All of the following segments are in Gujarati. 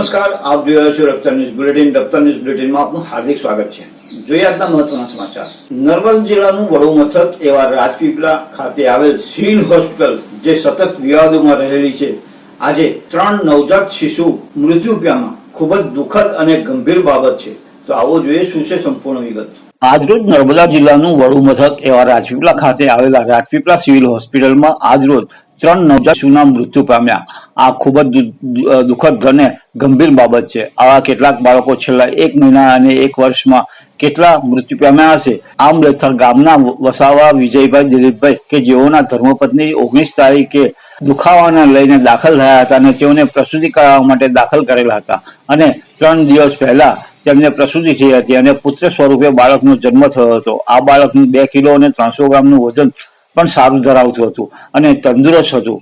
નમસ્કાર, આપ જોઈ રહ્યા છો Raftaar news bulletin. Raftaar news બુલેટિનમાં આપનું હાર્દિક સ્વાગત છે. જોઈએ આજના મહત્વના સમાચાર. નર્મદ જિલ્લાનું વડું મથક એવા રાજપીપળા ખાતે આવેલ સિવિલ હોસ્પિટલ, જે સતત વિવાદોમાં રહેલી છે, આજે ત્રણ નવજાત શિશુ મૃત્યુ પામ્યા. ખૂબ જ દુઃખદ અને ગંભીર બાબત છે. તો આવો જોઈએ શું છે સંપૂર્ણ વિગત. આજરોજ નર્મદા જિલ્લાનું વડું મથક એવા રાજપીપળા ખાતે આવેલા રાજપીપળા સિવિલ હોસ્પિટલમાં આજરોજ ત્રણ નવજાત શિશુના મૃત્યુ પામ્યા. આ ખૂબ જ દુઃખદ અને ગંભીર બાબત છે. આવા કેટલાક બાળકો છેલ્લા એક મહિના અને એક વર્ષમાં કેટલા મૃત્યુ પામ્યા હશે? આમલેથર ગામના વસાવા વિજયભાઈ દિલીપભાઈ કે જેઓના ધર્મપત્ની ઓગણીસ તારીખે દુખાવાને લઈને દાખલ થયા હતા અને તેઓને પ્રસૂતિ કરાવવા માટે દાખલ કરેલા હતા. અને ત્રણ દિવસ પહેલા તેમને પ્રસૂતિ થઈ હતી અને પુત્ર સ્વરૂપે બાળકનો જન્મ થયો હતો. આ બાળકનું બે કિલો અને ત્રણસો ગ્રામનું વજન પણ સારું ધરાવતું હતું અને તંદુરસ્ત હતું.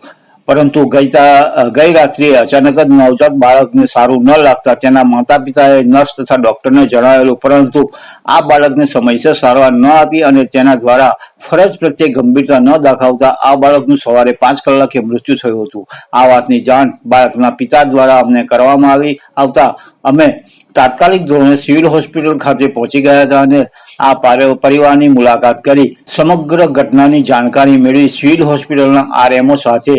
પરંતુ ગઈતા ગઈ રાત્રે અચાનક જ નવજાત બાળકને સારું ન લાગતા તેના માતા પિતાએ નર્સ તથા ડોક્ટરને જણાવેલું, પરંતુ આ બાળકને સમયસર સારવાર ન આપી અને તેના દ્વારા ફરજ પ્રત્યે ગંભીરતા ન દાખવતા આ બાળકનું સવારે પાંચ કલાકે મૃત્યુ થયું હતું. આ વાતની જાણ બાળકના પિતા દ્વારા અમને કરવામાં આવી. આવતા અમે તાત્કાલિક ધોરણે સિવિલ હોસ્પિટલ ખાતે પહોંચી ગયા હતા અને આ પારે- પરિવારની મુલાકાત કરી સમગ્ર ઘટનાની જાણકારી મેળવી સિવિલ હોસ્પિટલના આરએમઓ સાથે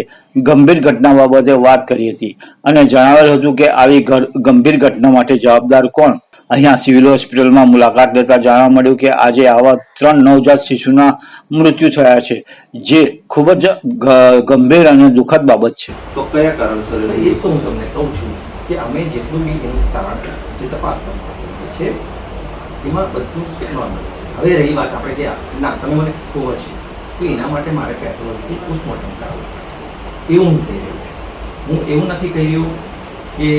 ગંભીર ઘટના બાબતે વાત કરી હતી અને જણાવેલ હતું કે આવી ગંભીર ઘટના માટે જવાબદાર કોણ? અહીંયા સિવિલ હોસ્પિટલમાં મુલાકાત લેતા જાણવા મળ્યું કે આજે આવા ત્રણ નવજાત શિશુના મૃત્યુ થયા છે જે ખૂબ જ ગંભીર અને દુઃખદ બાબત છે. તો કયા કારણસર એ તો હું તમને કહું છું. કે અમે જેટલું બી એનું તારણ જે તપાસ કરતા છે, એમાં બધું નોર્મલ છે. હવે રહી વાત આપણે કે, ના, તમે મને કહો છે, તો એના માટે મારે પેથોલોજી પોસ્ટમોર્ટમ કરાવવું. એવું હું કહી રહ્યો છું. હું એવું નથી કહી રહ્યો કે,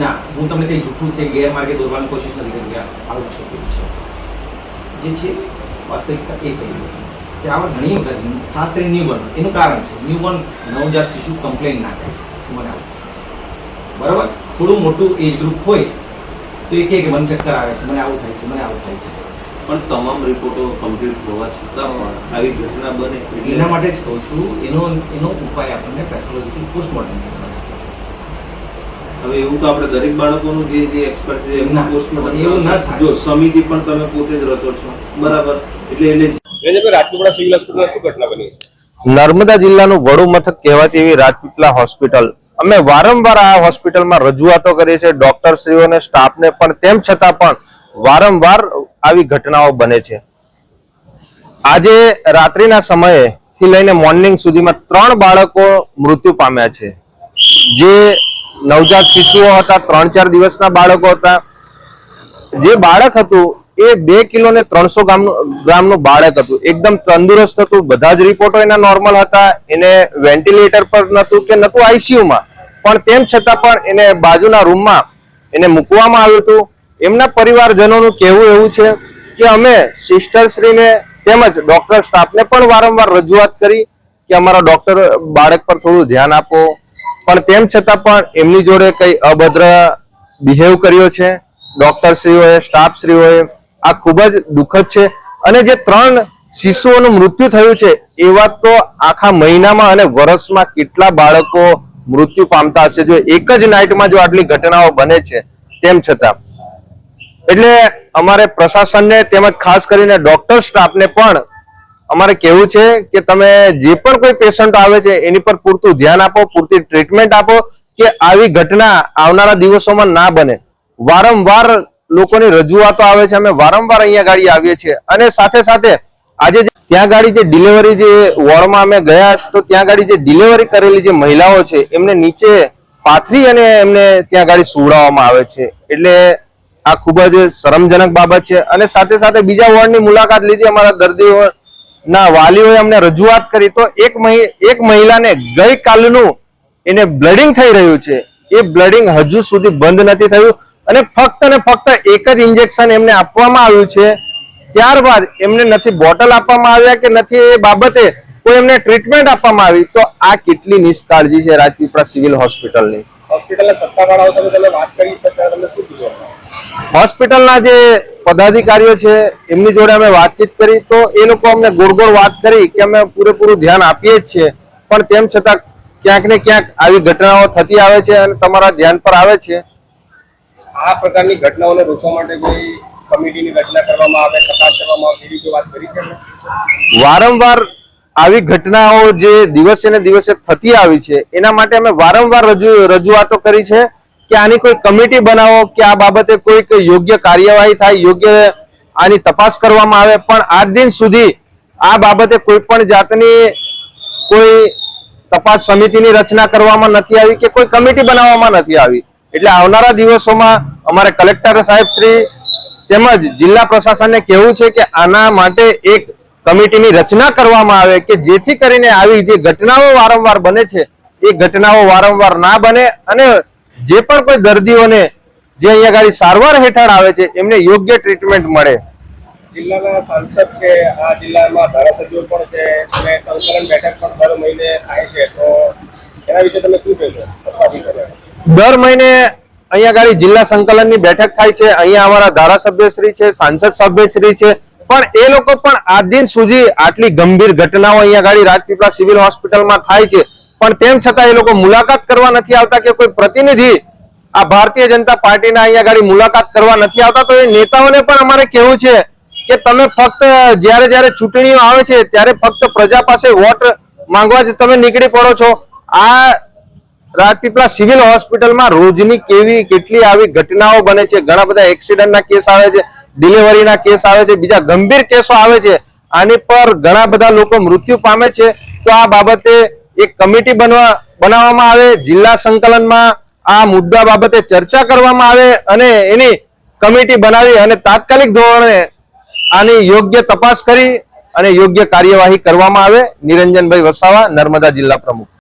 ના, હું તમને કંઈ જૂઠું કે ગેરમાર્ગે દોરવાની કોશિશ નથી કરી આવું છે તેવું છે. જે છે, વાસ્તવિકતા એ કહી રહ્યો છું. કે આવા ઘણી વખત, ખાસ કરીને ન્યૂબોર્ન એનું કારણ છે ન્યૂબોર્ન નવજાત શિશુ કમ્પ્લેન ના કરી શકે મને આવું છે બરાબર? થોડું મોટું એજ ગ્રુપ હોય તો એ કહે કે મને ચક્કર આવે છે મને આવું થાય છે મને આવું થાય છે. પણ તમામ રિપોર્ટો કમ્પ્લીટ હોવા છતાં પણ આવી ઘટના બને એના માટે જ કહું છું એનો એનો ઉપાય આપણને પેથોલોજીકલ પોસ્ટમોર્ટમ હવે એવું તો આપણે દરેક બાળકોનું જે જે એક્સપર્ટ છે એમના પોસ્ટમોર્ટમ એવું ના થાય. જો સમિતિ પણ તમે પોતે જ રચો છો બરાબર? એટલે એને રેજેભાઈ રાજપીપળા સિવિલ હોસ્પિટલ શું ઘટના બની? નર્મદા જિલ્લાનું વડુ મથક કહેવાતી એવી રાજપીપળા હોસ્પિટલ અમે વારંવાર આ હોસ્પિટલમાં રજૂઆતો કરીએ છીએ ડોક્ટરશ્રીઓને સ્ટાફને પણ, તેમ છતાં પણ વારંવાર આવી ઘટનાઓ બને છે. આજે રાત્રિના સમયે થી લઈને મોર્નિંગ સુધીમાં ત્રણ બાળકો મૃત્યુ પામ્યા છે. જે નવજાત શિશુઓ હતા, ત્રણ ચાર દિવસના બાળકો હતા. જે બાળક હતું એ બે કિલો ને ત્રણસો ગ્રામનું બાળક હતું. એકદમ તંદુરસ્ત હતું. બધા જ રિપોર્ટો એના નોર્મલ હતા. એને વેન્ટિલેટર પર નતું કે નતું આઈસીયુમાં પણ તેમ છતાં પણ એને બાજુના રૂમમાં એને મૂકવામાં આવ્યું હતું. એમના પરિવારજનોનું કહેવું એવું છે કે અમે સિસ્ટરશ્રીને તેમજ ડોક્ટર સ્ટાફને પણ વારંવાર રજૂઆત કરી કે અમારા ડોક્ટર બાળક પર થોડું ધ્યાન આપો. પણ તેમ છતાં પણ એમની જોડે કંઈ અભદ્ર બિહેવ કર્યો છે. ડોક્ટરશ્રીઓએ સ્ટાફશ્રીઓએ આ ખૂબ જ દુઃખદ છે. અને જે ત્રણ શિશુઓનું મૃત્યુ થયું છે એવા તો આખા મહિનામાં અને વર્ષમાં કેટલા બાળકો મૃત્યુ પામતા હશે? જો એક જ નાઇટમાં જો આટલી ઘટનાઓ બને છે, તેમ છતાં. એટલે અમારે પ્રશાસનને તેમજ ખાસ કરીને ડોક્ટર સ્ટાફને પણ અમારે કહેવું છે કે તમે જે પણ કોઈ પેશન્ટ આવે છે, એની પર પૂરતું ધ્યાન આપો, પૂરતી ટ્રીટમેન્ટ આપો કે આવી ઘટના આવનારા દિવસોમાં ના બને. વારંવાર લોકોની રજૂઆતો આવે છે, અમે વારંવાર અહીંયા ગાડી આવીએ છીએ. અને સાથે સાથે આજે ત્યાં ગાડી જે ડિલિવરી જે વોર્ડમાં અમે ગયા, તો ત્યાં ગાડી જે ડિલિવરી કરેલી જે મહિલાઓ છે, એમને નીચે પાથરી અને એમને ત્યાં ગાડી સુવડાવવામાં આવે છે. એટલે આ ખૂબ જ શરમજનક બાબત છે. અને સાથે સાથે બીજા વોર્ડની મુલાકાત લીધી અમારા દર્દીઓના વાલીઓએ અમને રજૂઆત કરી. તો એક એક મહિલાને ગઈકાલનું એને બ્લડિંગ થઈ રહ્યું છે. એ બ્લડિંગ હજુ સુધી બંધ નથી થયું અને ફક્ત ને ફક્ત એક જ ઇન્જેક્શન એમને આપવામાં આવ્યું છે. ત્યારબાદ એમને નથી બોટલ આપવામાં આવ્યા કે નથી એ બાબતે કોઈ એમને ટ્રીટમેન્ટ આપવામાં આવી તો આ કેટલી નિષ્કાળજી છે રાજપીપળા સિવિલ હોસ્પિટલની. હોસ્પિટલના જે પદાધિકારીઓ છે એમની જોડે અમે વાતચીત કરી તો એ લોકો અમને ગોળ ગોળ વાત કરી કે અમે પૂરેપૂરું ધ્યાન આપીએ જ છીએ. પણ તેમ છતાં ક્યાંક ને ક્યાંક આવી ઘટનાઓ થતી આવે છે અને તમારા ધ્યાન પર આવે છે. આ પ્રકારની ઘટનાઓને રોકવા માટે કોઈ કમિટીની રચના કરવામાં આવે તપાસ કરવામાં આવે એવી વાત કરી છે? વારંવાર આવી ઘટનાઓ જે દિવસે ને દિવસે થતી આવી છે એના માટે અમે વારંવાર રજૂ રજૂઆતો કરી છે કે આની કોઈ કમિટી બનાવો કે આ બાબતે કોઈક યોગ્ય કાર્યવાહી થાય યોગ્ય આની તપાસ કરવામાં આવે. પણ આજ દિન સુધી આ બાબતે કોઈ પણ જાતની કોઈ તપાસ સમિતિની રચના કરવામાં નથી આવી કે કોઈ કમિટી બનાવવામાં નથી આવી. એટલે આવનારા દિવસોમાં અમારે કલેક્ટર સાહેબ શ્રી તેમજ જિલ્લા પ્રશાસનને કહેવું છે કે આના માટે એક કમિટીની રચના કરવામાં આવે કે જેથી કરીને આવી જે ઘટનાઓ વારંવાર બને છે, એ ઘટનાઓ વારંવાર ના બને અને જે પણ કોઈ દર્દીઓને જે અહીંયા ગાડી સારવાર હેઠળ આવે છે, એમને યોગ્ય ટ્રીટમેન્ટ મળે. જિલ્લાના સાંસદ છે આ જિલ્લામાં ધારાસભ્યો પણ છે, અને સંકલન બેઠક પણ દર મહિને થાય છે, તો એના વિશે તમે શું કહેશો? દર મહિને અહીંયા ગાડી જિલ્લા સંકલનની બેઠક થાય છે, અહીંયા અમારા ધારાસભ્ય શ્રી છે, સાંસદ સભ્ય શ્રી છે, પણ એ લોકો પણ આ દિન સુધી આટલી ગંભીર ઘટનાઓ અહીંયા ગાડી રાજપીપળા સિવિલ હોસ્પિટલમાં થાય છે. પણ તેમ છતાં એ લોકો મુલાકાત કરવા નથી આવતા કે કોઈ પ્રતિનિધિ આ ભારતીય જનતા પાર્ટીના અહીંયા ગાડી મુલાકાત કરવા નથી આવતા, તો એ નેતાઓને પણ અમારે કહેવું છે કે તમે ફક્ત, જ્યારે જ્યારે ચૂંટણીઓ આવે છે, ત્યારે ફક્ત પ્રજા પાસે વોટ માંગવા જ તમે નીકળી પડો છો. આ રાજપીપળા સિવિલ હોસ્પિટલમાં રોજની કેવી, કેટલી આવી ઘટનાઓ બને છે? ઘણા બધા એક્સિડન્ટના કેસ આવે છે, ડિલિવરીના કેસ આવે છે, બીજા ગંભીર કેસો આવે છે. આની પર ઘણા બધા લોકો મૃત્યુ પામે છે. તો આ બાબતે એક કમિટી બનવા, બનાવવામાં આવે, જિલ્લા સંકલનમાં આ મુદ્દા બાબતે ચર્ચા કરવામાં આવે અને એની કમિટી બનાવી અને તાત્કાલિક ધોરણે આની યોગ્ય તપાસ કરી અને યોગ્ય કાર્યવાહી કરવામાં આવે. નિરંજનભાઈ વસાવા નર્મદા જિલ્લા પ્રમુખ.